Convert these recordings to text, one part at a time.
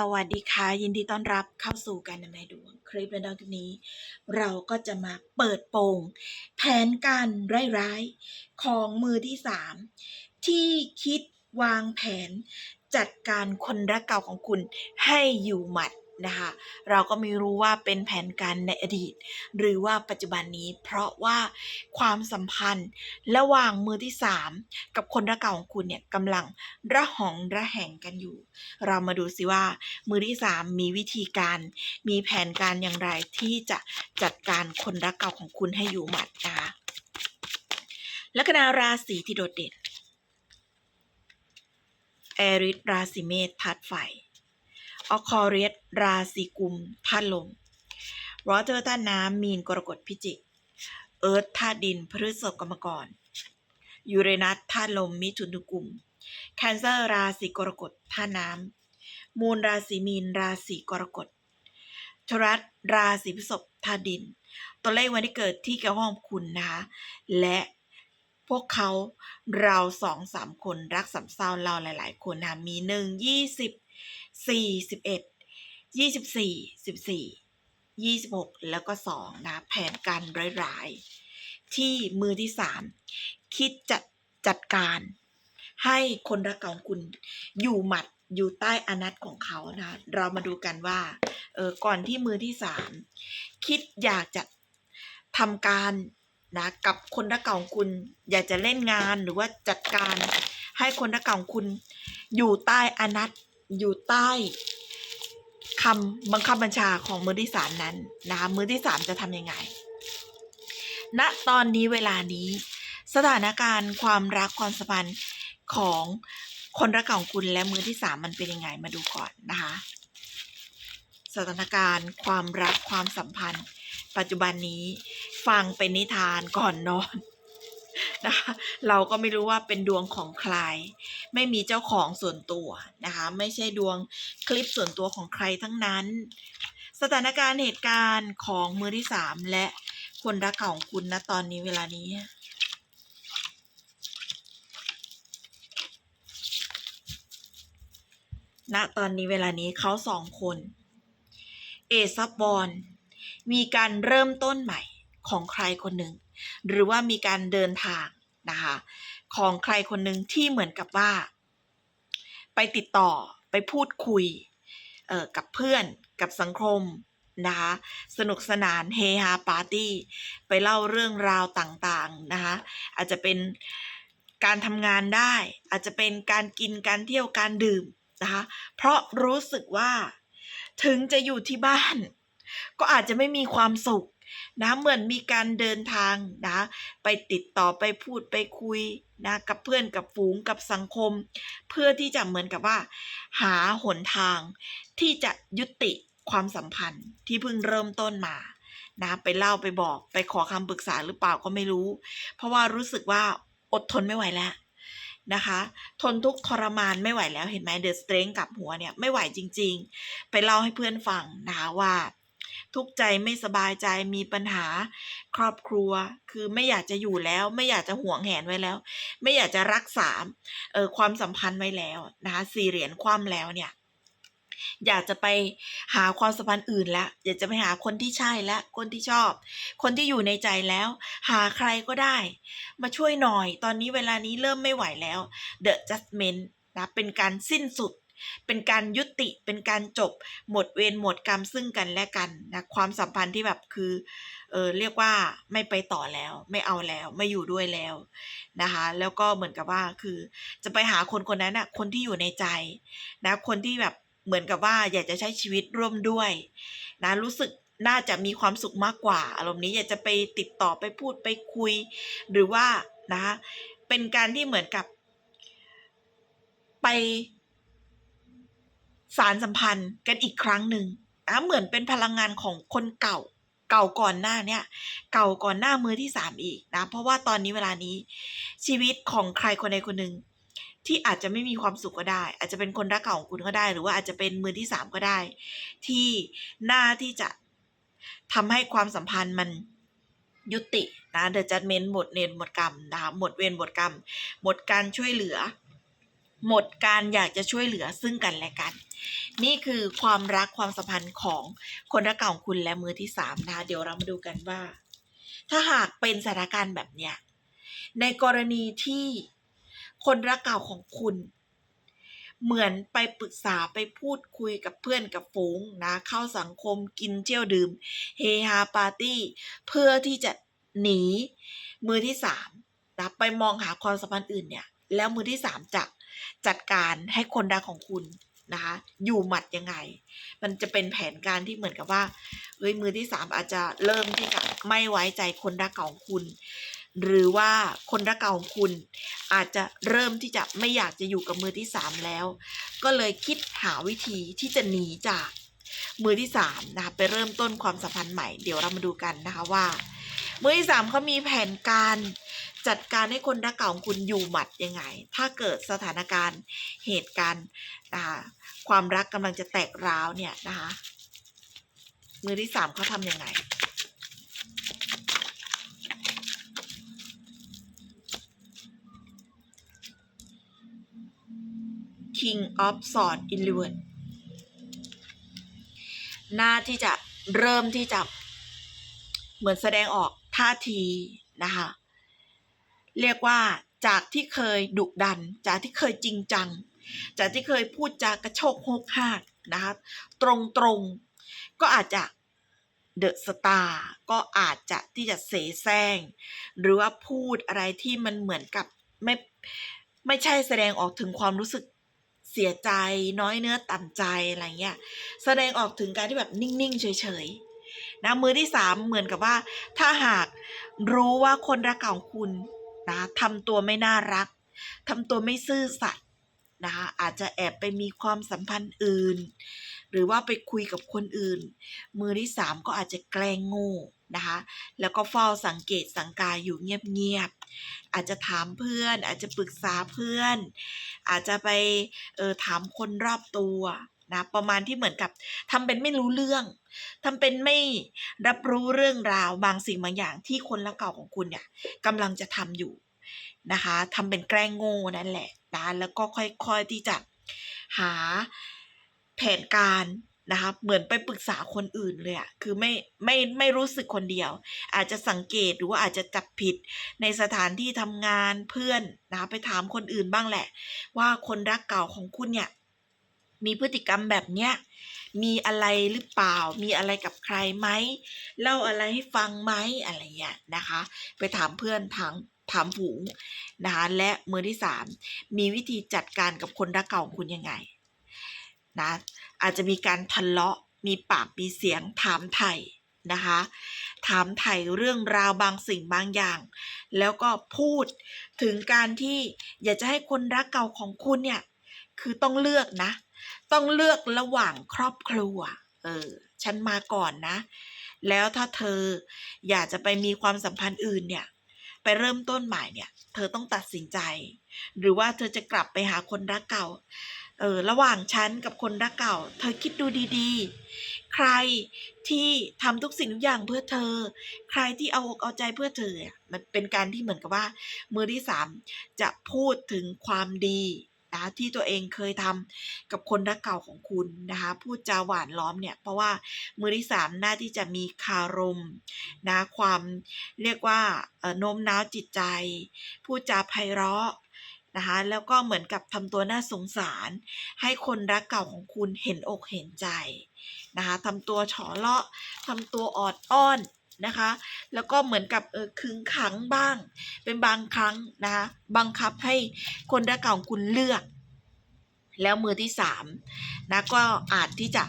สวัสดีค่ะ ยินดีต้อนรับเข้าสู่การนำนายดวง คลิปในตอนนี้ เราก็จะมาเปิดโปงแผนการร้ายๆของมือที่สามที่คิดวางแผนจัดการคนรักเก่าของคุณให้อยู่หมัด นะคะเราก็ไม่รู้ว่าเป็นแผนการในอดีต หรือว่าปัจจุบันนี้ เพราะว่าความสัมพันธ์ระหว่างมือที่สามกับคนรักเก่าของคุณเนี่ยกำลังระหองระแหงกันอยู่ เรามาดูสิว่ามือที่สามมีวิธีการ มีแผนการอย่างไรที่จะจัดการคนรักเก่าของคุณให้อยู่หมัดนะคะลัคนาราศีที่โดดเด่นแอริสราศีเมษธาตุไฟ ออคอเรียสราศีกุมธาตุลมวอเตอร์ธาตุน้ำมีนกรกฎพิจิก เอิร์ธธาตุดินพฤษภกรรมกรยูเรนัสธาตุลมมิถุนกุมแคนเซอร์ราศีกรกฎธาตุน้ำมูลราศีมีนราศีกรกฎทรัสราศีพฤษภธาตุดิน ตัวเลขวันที่เกิดที่เกี่ยวข้องคุณนะคะและพวกเขาเราสองสามคนรักสามเศร้าเราหลาย ๆ คนนะมีหนึ่งยี่สิบ สี่สิบเอ็ดยี่สิบสี่สิบสี่ยี่สิบหกแล้วก็สองนะแผนการร้ายๆที่มือที่สามคิดจัดจัดการให้คนรักเก่าของคุณอยู่หมัดอยู่ใต้อนัตของเขานะเรามาดูกันว่าเออก่อนที่มือที่สามคิดอยากจะทำการนะกับคนรักเก่าของคุณอยากจะเล่นงานหรือว่าจัดการให้คนรักเก่าของคุณอยู่ใต้อนัต อยู่ใต้คำบังคับบัญชาของมือที่สามนั้นนะคะมือที่สามจะทำยังไงณตอนนี้เวลานี้ สถานการณ์ความรักความสัมพันธ์ของคนรักของคุณและมือที่สามมันเป็นยังไงมาดูก่อนนะคะสถานการณ์ความรักความสัมพันธ์ ปัจจุบันนี้ฟังเป็นนิทานก่อนนอนนะคะเราก็ไม่รู้ว่าเป็นดวงของใคร ไม่มีเจ้าของส่วนตัวนะคะ ไม่ใช่ดวงคลิปส่วนตัวของใครทั้งนั้น สถานการณ์เหตุการณ์ของมือที่สามและคนรักของคุณนะตอนนี้เวลานี้ณตอนนี้เวลานี้เขาสองคน เอซับบอลมีการเริ่มต้นใหม่ของใครคนหนึ่ง หรือว่ามีการเดินทางนะคะ ของใครคนหนึ่งที่เหมือนกับว่า ไปติดต่อไปพูดคุยกับเพื่อนกับสังคมนะคะสนุกสนานเฮฮาปาร์ตี้ ไปเล่าเรื่องราวต่างๆนะคะอาจจะเป็นการทำงานได้ อาจจะเป็นการกินการเที่ยวการดื่มนะคะเพราะรู้สึกว่า ถึงจะอยู่ที่บ้าน ก็อาจจะไม่มีความสุข นะเหมือนมีการเดินทางนะไปติดต่อไปพูดไปคุยนะกับเพื่อนกับฝูงกับสังคม เพื่อที่จะเหมือนกับว่า หาหนทางที่จะยุติความสัมพันธ์ที่เพิ่งเริ่มต้นมานะไปเล่าไปบอกไปขอคำปรึกษาหรือเปล่าก็ไม่รู้ เพราะว่ารู้สึกว่าอดทนไม่ไหวแล้วนะคะ ทนทุกข์ทรมานไม่ไหวแล้วเห็นไหมเดอะสเตรงกับหัวเนี่ยไม่ไหวจริง ๆ ไปเล่าให้เพื่อนฟังนะคะว่า ทุกข์ใจไม่สบายใจมีปัญหาครอบครัว คือไม่อยากจะอยู่แล้ว ไม่อยากจะห่วงแหนไว้แล้ว ไม่อยากจะรักษาเออความสัมพันธ์ไว้แล้วนะคะสี่เหรียญคว่ำแล้วเนี่ยอยากจะไปหาความสัมพันธ์อื่นแล้วอยากจะไปหาคนที่ใช่และคนที่ชอบ คนที่อยู่ในใจแล้ว หาใครก็ได้ มาช่วยหน่อย ตอนนี้เวลานี้เริ่มไม่ไหวแล้ว The Judgment นะเป็นการสิ้นสุด เป็นการยุติเป็นการจบหมดเวรหมดกรรมซึ่งกันและกันนะความสัมพันธ์ที่แบบคือเออเรียกว่าไม่ไปต่อแล้ว ไม่เอาแล้วไม่อยู่ด้วยแล้วนะคะแล้วก็เหมือนกับว่าคือจะไปหาคนคนนั้นอะคนที่อยู่ในใจนะคนที่แบบเหมือนกับว่าอยากจะใช้ชีวิตร่วมด้วยนะรู้สึกน่าจะมีความสุขมากกว่า อารมณ์นี้อยากจะไปติดต่อไปพูดไปคุย หรือว่านะคะเป็นการที่เหมือนกับไป สารสัมพันธ์กันอีกครั้งหนึ่งนะเหมือนเป็นพลังงานของคนเก่า เก่าก่อนหน้าเนี่ย เก่าก่อนหน้ามือที่สามอีกนะ เพราะว่าตอนนี้เวลานี้ ชีวิตของใครคนใดคนหนึ่งที่อาจจะไม่มีความสุขก็ได้ อาจจะเป็นคนรักเก่าของคุณก็ได้ หรือว่าอาจจะเป็นมือที่สามก็ได้ ที่หน้าที่จะทำให้ความสัมพันธ์มันยุตินะเดอะจัดเมนหมดเนนหมดกรรมนะคะหมดเวรหมดกรรม หมดการช่วยเหลือ หมดการอยากจะช่วยเหลือซึ่งกันและกัน นี่คือความรักความสัมพันธ์ของคนรักเก่าของคุณและมือที่สามนะคะเดี๋ยวเรามาดูกันว่า ถ้าหากเป็นสถานการณ์แบบเนี้ยในกรณีที่คนรักเก่าของคุณ เหมือนไปปรึกษาไปพูดคุยกับเพื่อนกับฝูงนะ เข้าสังคมกินเที่ยวดื่ม เฮฮาปาร์ตี้ เพื่อที่จะหนีมือที่สามนะไปมองหาความสัมพันธ์อื่นเนี่ย แล้วมือที่สามจะ จัดการให้คนรักของคุณนะคะ อยู่หมัดยังไง มันจะเป็นแผนการที่เหมือนกับว่าเอ้ยมือที่สามอาจจะเริ่มที่จะไม่ไว้ใจคนรักเก่าของคุณ หรือว่าคนรักเก่าของคุณ อาจจะเริ่มที่จะไม่อยากจะอยู่กับมือที่สามแล้ว ก็เลยคิดหาวิธีที่จะหนีจากมือที่สามนะคะไปเริ่มต้นความสัมพันธ์ใหม่เดี๋ยวเรามาดูกันนะคะว่า มือที่สามเขามีแผนการ จัดการให้คนรักเก่าของคุณอยู่หมัดยังไง ถ้าเกิดสถานการณ์เหตุการณ์นะคะความรักกำลังจะแตกร้าวเนี่ยนะคะมือที่สามเขาทำยังไง King of Swords in Reverse หน้าที่จะเริ่มที่จะเหมือนแสดงออกท่าทีนะคะ เรียกว่าจากที่เคยดุดัน จากที่เคยจริงจัง จากที่เคยพูดจากระโชกโฮกฮากนะคะตรงตรงก็อาจจะเดอะสตาร์ก็อาจจะที่จะเสแสร้งหรือว่าพูดอะไรที่มันเหมือนกับไม่ไม่ใช่แสดงออกถึงความรู้สึกเสียใจน้อยเนื้อต่ำใจอะไรเงี้ยแสดงออกถึงการที่แบบนิ่งๆ เฉยๆนะมือที่สามเหมือนกับว่า ถ้าหากรู้ว่าคนรักเก่าของคุณ นะทำตัวไม่น่ารักทำตัวไม่ซื่อสัตย์นะคะอาจจะแอบไปมีความสัมพันธ์อื่น หรือว่าไปคุยกับคนอื่น มือที่สามก็อาจจะแกล้งโง่นะคะแล้วก็เฝ้าสังเกตสังกายอยู่เงียบๆอาจจะถามเพื่อน อาจจะปรึกษาเพื่อน อาจจะไปออถามคนรอบตัว นะประมาณที่เหมือนกับทำเป็นไม่รู้เรื่องทำเป็นไม่รับรู้เรื่องราวบางสิ่งบางอย่างที่คนรักเก่าของคุณเนี่ยกำลังจะทำอยู่นะคะทำเป็นแกล้งโง่นั่นแหละนะแล้วก็ค่อยๆที่จะหาแผนการนะคะเหมือนไปปรึกษาคนอื่นเลยอะคือไม่ไม่ไม่รู้สึกคนเดียว อาจจะสังเกตหรือว่าอาจจะจับผิดในสถานที่ทำงานเพื่อนนะคะไปถามคนอื่นบ้างแหละ ว่าคนรักเก่าของคุณเนี่ย มีพฤติกรรมแบบเนี้ยมีอะไรหรือเปล่า มีอะไรกับใครไหม เล่าอะไรให้ฟังไหมอะไรเงี้ยนะคะ ไปถามเพื่อนถามถามฝูงนะคะและมือที่สามมีวิธีจัดการกับคนรักเก่าของคุณยังไงนะอาจจะมีการทะเลาะมีปากมีเสียงถามไถ่นะคะ ถามไถ่เรื่องราวบางสิ่งบางอย่าง แล้วก็พูดถึงการที่อยากจะให้คนรักเก่าของคุณเนี่ย คือต้องเลือกนะ ต้องเลือกระหว่างครอบครัว เออ ฉันมาก่อนนะ แล้วถ้าเธออยากจะไปมีความสัมพันธ์อื่นเนี่ย ไปเริ่มต้นใหม่เนี่ย เธอต้องตัดสินใจ หรือว่าเธอจะกลับไปหาคนรักเก่า เออ ระหว่างฉันกับคนรักเก่า เธอคิดดูดีๆ ใครที่ทำทุกสิ่งทุกอย่างเพื่อเธอ ใครที่เอาอกเอาใจเพื่อเธอ มันเป็นการที่เหมือนกับว่า มือที่สามจะพูดถึงความดี นะที่ตัวเองเคยทำกับคนรักเก่าของคุณนะคะพูดจาหวานล้อมเนี่ยเพราะว่ามือที่สามน่าที่จะมีคารมนะความเรียกว่าโน้มน้าวจิตใจ พูดจาไพเราะนะคะแล้วก็เหมือนกับทำตัวน่าสงสาร ให้คนรักเก่าของคุณเห็นอกเห็นใจนะคะทำตัวเฉอเลาะทำตัวออดอ้อน นะคะ แล้วก็เหมือนกับเออขึงขังบ้าง เป็นบางครั้งนะคะบังคับให้คนรักเก่าของคุณเลือก แล้วมือที่สามนะก็อาจที่จะ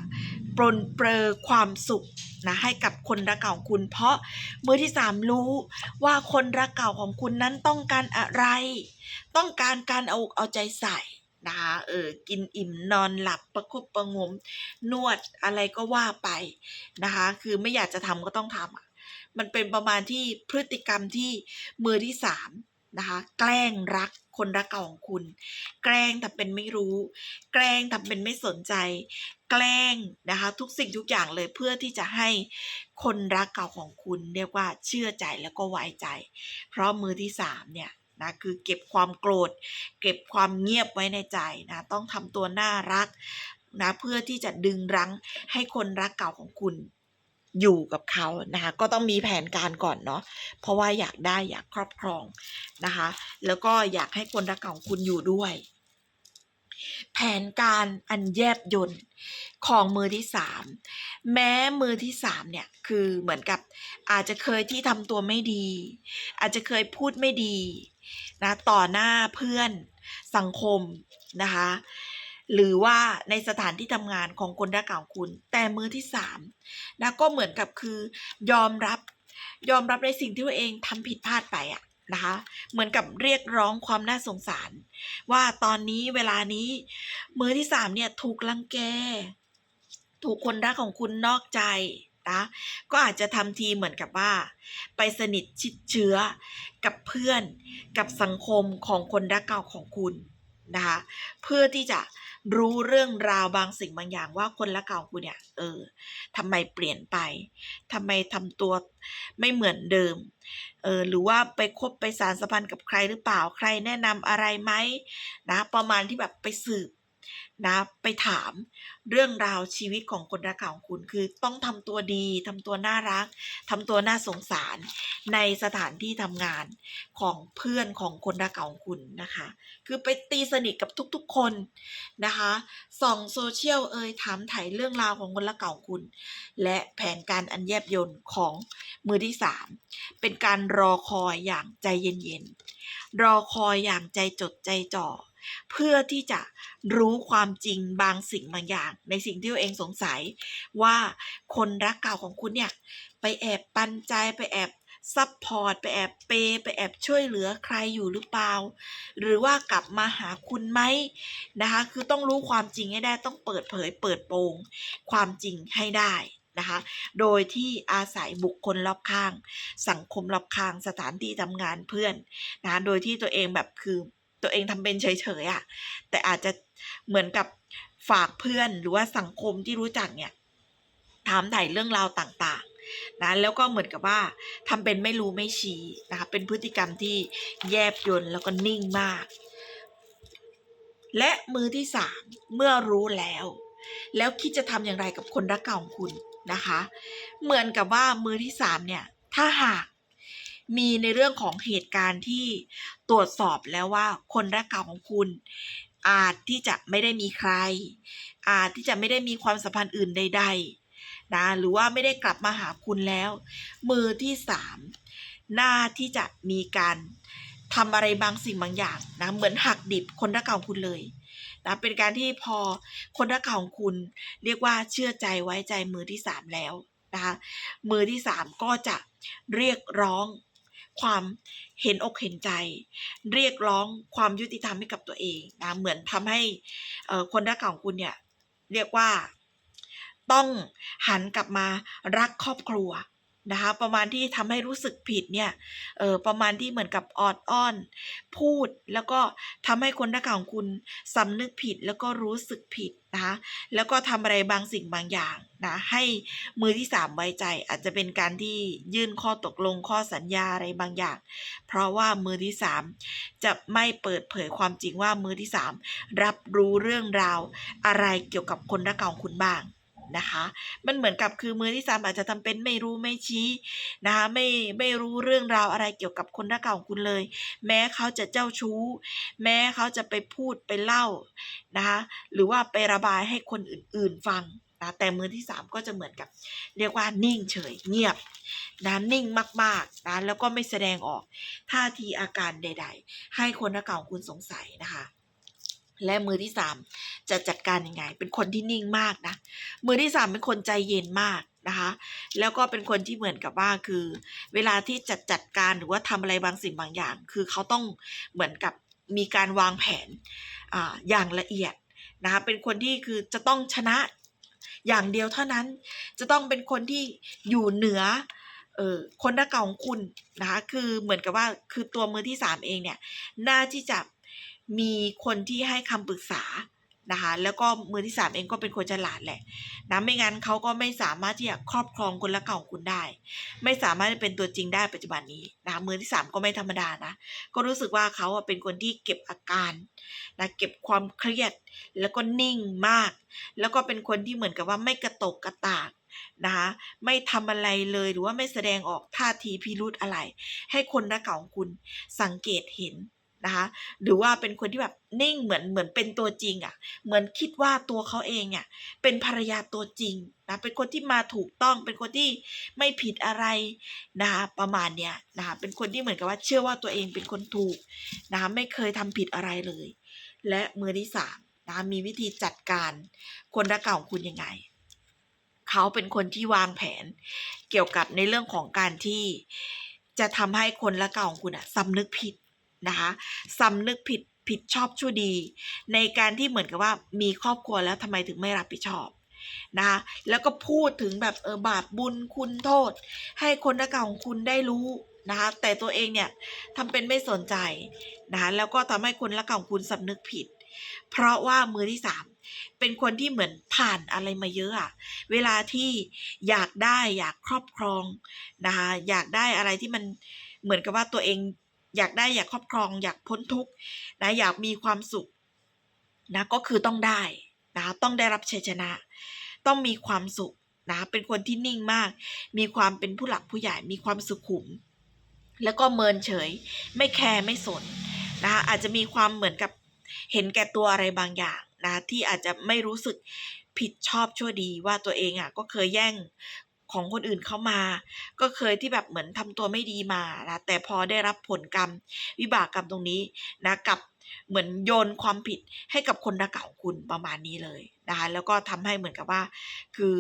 ปรนเปรอความสุขนะให้กับคนรักเก่าของคุณ เพราะมือที่สามรู้ว่าคนรักเก่าของคุณนั้นต้องการอะไร ต้องการการเอาอกเอาใจใส่นะคะเออกินอิ่มนอนหลับประคบประงม นวดอะไรก็ว่าไปนะคะคือไม่อยากจะทำก็ต้องทำอะ มันเป็นประมาณที่พฤติกรรมที่มือที่สามนะคะแกล้งรักคนรักเก่าของคุณ แกล้งทำเป็นไม่รู้ แกล้งทำเป็นไม่สนใจ แกล้งนะคะทุกสิ่งทุกอย่างเลยเพื่อที่จะให้คนรักเก่าของคุณ เรียกว่าเชื่อใจแล้วก็ไว้ใจ เพราะมือที่สามเนี่ยนะคือเก็บความโกรธ เก็บความเงียบไว้ในใจนะต้องทำตัวน่ารักนะเพื่อที่จะดึงรั้งให้คนรักเก่าของคุณ อยู่กับเขานะคะก็ต้องมีแผนการก่อนเนาะเพราะว่าอยากได้อยากครอบครองนะคะ แล้วก็อยากให้คนรักเก่าของคุณอยู่ด้วย แผนการอันแยบยนต์ของมือที่สามแม้มือที่สามเนี่ยคือเหมือนกับอาจจะเคยที่ทำตัวไม่ดี อาจจะเคยพูดไม่ดีนะต่อหน้าเพื่อนสังคมนะคะ หรือว่าในสถานที่ทำงานของคนรักเก่าคุณ แต่มือที่สามนะก็เหมือนกับคือยอมรับ ยอมรับในสิ่งที่ตัวเองทำผิดพลาดไปอะนะคะเหมือนกับเรียกร้องความน่าสงสาร ว่าตอนนี้เวลานี้มือที่สามเนี่ยถูกลังแก ถูกคนรักของคุณนอกใจนะก็อาจจะทำทีเหมือนกับว่า ไปสนิทชิดเชื้อกับเพื่อนกับสังคมของคนรักเก่าของคุณ นะคะเพื่อที่จะรู้เรื่องราวบางสิ่งบางอย่างว่าคนละเก่าคุณเนี่ยเออทำไมเปลี่ยนไปทำไมทำตัวไม่เหมือนเดิมเออหรือว่าไปคบไปสารสัมพันธ์กับใครหรือเปล่าใครแนะนำอะไรไหมนะประมาณที่แบบไปสืบ นะไปถามเรื่องราวชีวิตของคนรักเก่าของคุณคือต้องทำตัวดีทำตัวน่ารักทำตัวน่าสงสารในสถานที่ทำงานของเพื่อนของคนรักเก่าของคุณนะคะ คือไปตีสนิทกับทุกๆคนนะคะส่องโซเชียลเอ่ยถามถ่ายเรื่องราวของคนรักเก่าของคุณ และแผนการอันแยบยนต์ของมือที่สามเป็นการรอคอยอย่างใจเย็นๆรอคอยอย่างใจจดใจจ่อ เพื่อที่จะรู้ความจริงบางสิ่งบางอย่าง ในสิ่งที่ตัวเองสงสัย ว่าคนรักเก่าของคุณเนี่ย ไปแอบปันใจไปแอบซับพอร์ตไปแอบเปย์ไปแอบช่วยเหลือใครอยู่หรือเปล่า หรือว่ากลับมาหาคุณไหมนะคะ คือต้องรู้ความจริงให้ได้ต้องเปิดเผยเปิดโปงความจริงให้ได้นะคะ โดยที่อาศัยบุคคลรอบข้าง สังคมรอบข้างสถานที่ทำงานเพื่อนนะโดยที่ตัวเองแบบคือ ตัวเองทำเป็นเฉยๆอะ่ะแต่อาจจะเหมือนกับฝากเพื่อนหรือว่าสังคมที่รู้จักเนี่ยถามถ่ายเรื่องราวต่างๆนะแล้วก็เหมือนกับว่าทำเป็นไม่รู้ไม่ชี้นะคะเป็นพฤติกรรมที่แยบยนแล้วก็นิ่งมาก และมือที่สามเมื่อรู้แล้ว แล้วคิดจะทำอย่างไรกับคนรักเก่าของคุณนะคะ เหมือนกับว่ามือที่สามเนี่ยถ้าหาก มีในเรื่องของเหตุการณ์ที่ตรวจสอบแล้วว่าคนรักเก่าของคุณ อาจที่จะไม่ได้มีใคร อาจที่จะไม่ได้มีความสัมพันธ์อื่นใด ๆ นะหรือว่าไม่ได้กลับมาหาคุณแล้ว มือที่สามน่าที่จะมีการทำอะไรบางสิ่งบางอย่างนะเหมือนหักดิบคนรักเก่าของคุณเลยนะเป็นการที่พอคนรักเก่าของคุณ เรียกว่าเชื่อใจไว้ใจมือที่สามแล้วนะคะมือที่สามก็จะเรียกร้อง ความเห็นอกเห็นใจ เรียกร้องความยุติธรรมให้กับตัวเองนะเหมือนทำให้คนรักเก่าของคุณเนี่ยเรียกว่าต้องหันกลับมารักครอบครัว นะคะประมาณที่ทำให้รู้สึกผิดเนี่ยเออประมาณที่เหมือนกับออดอ้อน พูดแล้วก็ทำให้คนรักของคุณสำนึกผิดแล้วก็รู้สึกผิดนะคะแล้วก็ทำอะไรบางสิ่งบางอย่างนะให้มือที่สามไว้ใจ อาจจะเป็นการที่ยื่นข้อตกลงข้อสัญญาอะไรบางอย่าง เพราะว่ามือที่สามจะไม่เปิดเผยความจริงว่ามือที่สามรับรู้เรื่องราวอะไรเกี่ยวกับคนรักของคุณบ้าง นะคะ มันเหมือนกับคือมือที่สามอาจจะทำเป็นไม่รู้ไม่ชี้นะคะไม่ไม่รู้เรื่องราวอะไรเกี่ยวกับคนรักเก่าของคุณเลย แม้เขาจะเจ้าชู้ แม้เขาจะไปพูดไปเล่านะคะหรือว่าไประบายให้คนอื่น ๆ ฟังนะแต่มือที่สามก็จะเหมือนกับ เรียกว่านิ่งเฉยเงียบนะนิ่งมากๆนะแล้วก็ไม่แสดงออกท่าทีอาการใด ๆ ให้คนรักเก่าคุณสงสัยนะคะ และมือที่สามจะจัดการยังไง เป็นคนที่นิ่งมากนะ มือที่สามเป็นคนใจเย็นมากนะคะ แล้วก็เป็นคนที่เหมือนกับว่าคือ เวลาที่จัดจัดการหรือว่าทำอะไรบางสิ่งบางอย่าง คือเขาต้องเหมือนกับมีการวางแผนออย่างละเอียดนะคะเป็นคนที่คือจะต้องชนะอย่างเดียวเท่านั้น จะต้องเป็นคนที่อยู่เหนือเออคนรักเก่าของคุณนะคะ คือเหมือนกับว่าคือตัวมือที่สามเองเนี่ย น่าที่จะ มีคนที่ให้คำปรึกษานะคะแล้วก็มือที่สามเองก็เป็นคนฉลาดแหละนะไม่งั้นเขาก็ไม่สามารถที่จะครอบครองคนละเก่าของคุณได้ ไม่สามารถเป็นตัวจริงได้ปัจจุบันนี้นะคะมือที่สามก็ไม่ธรรมดานะก็รู้สึกว่าเขาอะเป็นคนที่เก็บอาการนะเก็บความเครียดแล้วก็นิ่งมาก แล้วก็เป็นคนที่เหมือนกับว่าไม่กระตกกระตากนะคะไม่ทำอะไรเลยหรือว่าไม่แสดงออกท่าทีพิรุธอะไร ให้คนรักเก่าของคุณสังเกตเห็น นะคะ หรือว่าเป็นคนที่แบบนิ่งเหมือนเหมือนเป็นตัวจริงอะ่ะ เหมือนคิดว่าตัวเขาเองอะเป็นภรรยาตัวจริงนะเป็นคนที่มาถูกต้อง เป็นคนที่ไม่ผิดอะไรนะคะประมาณเนี้ยนะคะเป็นคนที่เหมือนกับว่าเชื่อว่าตัวเองเป็นคนถูกนะคะไม่เคยทำผิดอะไรเลย และมือที่สามนะคะมีวิธีจัดการคนรักเก่าของคุณยังไงเขาเป็นคนที่วางแผน เกี่ยวกับในเรื่องของการที่จะทำให้คนรักเก่าของคุณอะสำนึกผิด นะคะสำนึกผิดผิดชอบชั่วดี ในการที่เหมือนกับว่ามีครอบครัวแล้วทำไมถึงไม่รับผิดชอบนะคะแล้วก็พูดถึงแบบเออบาปบุญคุณโทษ ให้คนรักเก่าของคุณได้รู้นะคะแต่ตัวเองเนี่ยทำเป็นไม่สนใจนะคะแล้วก็ทำให้คนรักเก่าของคุณสำนึกผิด เพราะว่ามือที่สามเป็นคนที่เหมือนผ่านอะไรมาเยอะอะเวลาที่อยากได้อยากครอบครองนะคะอยากได้อะไรที่มันเหมือนกับว่าตัวเอง อยากได้อยากครอบครอง อยากพ้นทุกข์นะอยากมีความสุขนะก็คือต้องได้นะต้องได้รับชัยชนะ ต้องมีความสุขนะเป็นคนที่นิ่งมาก มีความเป็นผู้หลักผู้ใหญ่มีความสุขุม แล้วก็เมินเฉย ไม่แคร์ไม่สนนะคะอาจจะมีความเหมือนกับเห็นแก่ตัวอะไรบางอย่างนะที่อาจจะไม่รู้สึกผิดชอบชั่วดีว่าตัวเองอะก็เคยแย่ง ของคนอื่นเข้ามา ก็เคยที่แบบเหมือนทำตัวไม่ดีมานะแต่พอได้รับผลกรรม วิบากกรรมตรงนี้นะกับเหมือนโยนความผิดให้กับคนรักเก่าคุณประมาณนี้เลยนะคะแล้วก็ทำให้เหมือนกับว่า คือ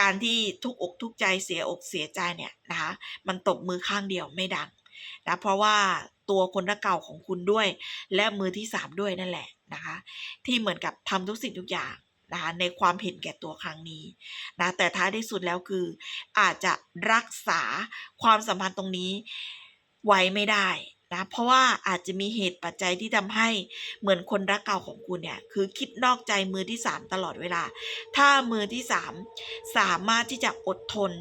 การที่ทุกอกทุกใจเสียอกเสียใจเนี่ยนะคะมันตบมือข้างเดียวไม่ดังนะเพราะว่าตัวคนรักเก่าของคุณด้วย และมือที่สามด้วยนั่นแหละนะคะที่เหมือนกับทำทุกสิ่งทุกอย่าง นะคะในความเห็นแก่ตัวครั้งนี้นะแต่ท้ายที่สุดแล้วคือ อาจจะรักษาความสัมพันธ์ตรงนี้ไว้ไม่ได้นะเพราะว่าอาจจะมีเหตุปัจจัยที่ทำให้เหมือนคนรักเก่าของคุณเนี่ยคือคิดนอกใจมือที่สามตลอดเวลา ถ้ามือที่สามสามารถที่จะอดทน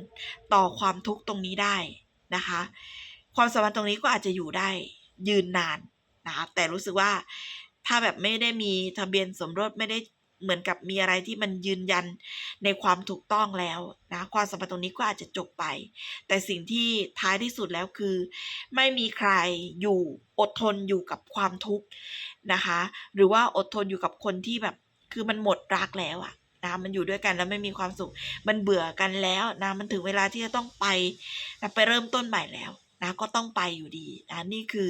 ต่อความทุกข์ตรงนี้ได้นะคะ ความสัมพันธ์ตรงนี้ก็อาจจะอยู่ได้ยืนนานนะคะแต่รู้สึกว่าถ้าแบบไม่ได้มีทะเบียนสมรสไม่ได้ เหมือนกับมีอะไรที่มันยืนยันในความถูกต้องแล้วนะความสัมพันธ์ตรงนี้ก็อาจจะจบไป แต่สิ่งที่ท้ายที่สุดแล้วคือ ไม่มีใครอยู่อดทนอยู่กับความทุกข์นะคะ หรือว่าอดทนอยู่กับคนที่แบบคือมันหมดรักแล้วอะนะมันอยู่ด้วยกันแล้วไม่มีความสุข มันเบื่อกันแล้วนะมันถึงเวลาที่จะต้องไปนะไปเริ่มต้นใหม่แล้วนะก็ต้องไปอยู่ดีนะนี่คือ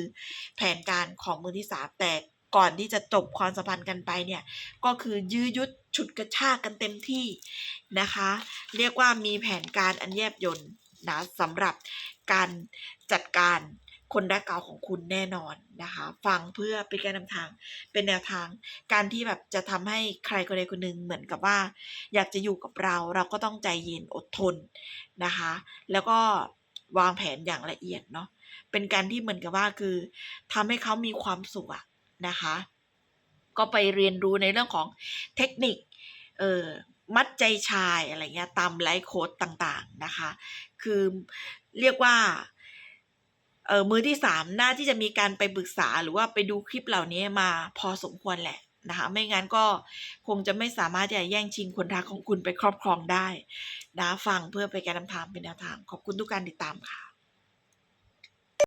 แผนการของมือที่สามแต่ ก่อนที่จะจบความสัมพันธ์กันไปเนี่ย ก็คือยื้อยุดฉุดกระชากกันเต็มที่นะคะ เรียกว่ามีแผนการอันแยบยนต์นะสำหรับการจัดการคนรักเก่าของคุณแน่นอนนะคะ ฟังเพื่อเป็นการนำทาง เป็นแนวทาง การที่แบบจะทำให้ใครคนใดคนหนึ่งเหมือนกับว่า อยากจะอยู่กับเราเราก็ต้องใจเย็นอดทนนะคะ แล้วก็วางแผนอย่างละเอียดเนาะเป็นการที่เหมือนกับว่าคือทำให้เขามีความสุขอะ นะคะ ก็ไปเรียนรู้ในเรื่องของเทคนิคเออมัดใจชายอะไรเงี้ยตามไลฟ์โค้ดต่างๆนะคะ คือเรียกว่าเออมือที่สามน่าที่จะมีการไปปรึกษาหรือว่าไปดูคลิปเหล่านี้มาพอสมควรแหละนะคะ ไม่งั้นก็คงจะไม่สามารถจะแย่งชิงคนรักของคุณไปครอบครองได้นะฟังเพื่อไปการนำทางเป็นแนวทาง ขอบคุณทุกการติดตามค่ะ